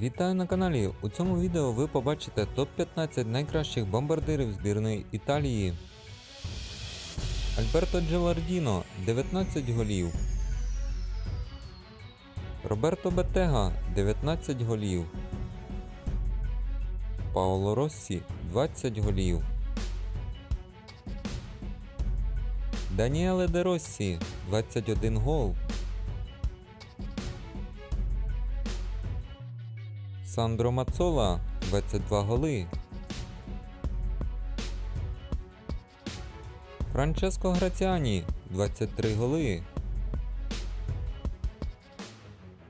Вітаю на каналі! У цьому відео ви побачите топ-15 найкращих бомбардирів збірної Італії. Альберто Джевардіно 19 голів. Роберто Бетега 19 голів. Паоло Россі 20 голів. Даніеле Де Россі 21 гол. Сандро Мацола 22 голи. Франческо Граціані 23 голи.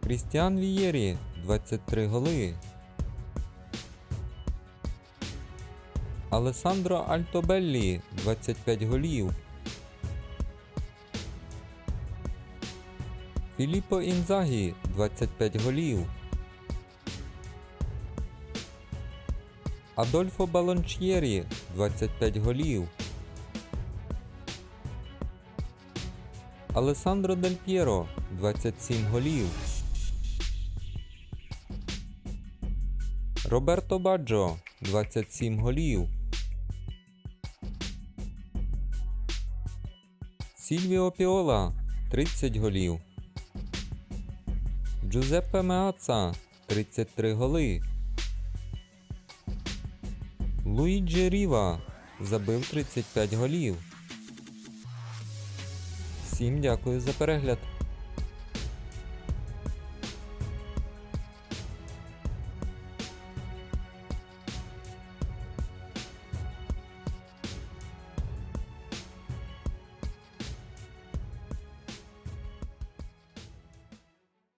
Крістіан Вієрі 23 голи. Алесандро Альтобеллі 25 голів. Філіппо Інзагі 25 голів. Адольфо Балончєрі 25 голів. Алесандро Дель П'єро 27 голів. Роберто Баджо 27 голів. Сільвіо Піола 30 голів. Джузеппе Меаца 33 голи. Луїджі Ріва забив 35 голів. Всім дякую за перегляд.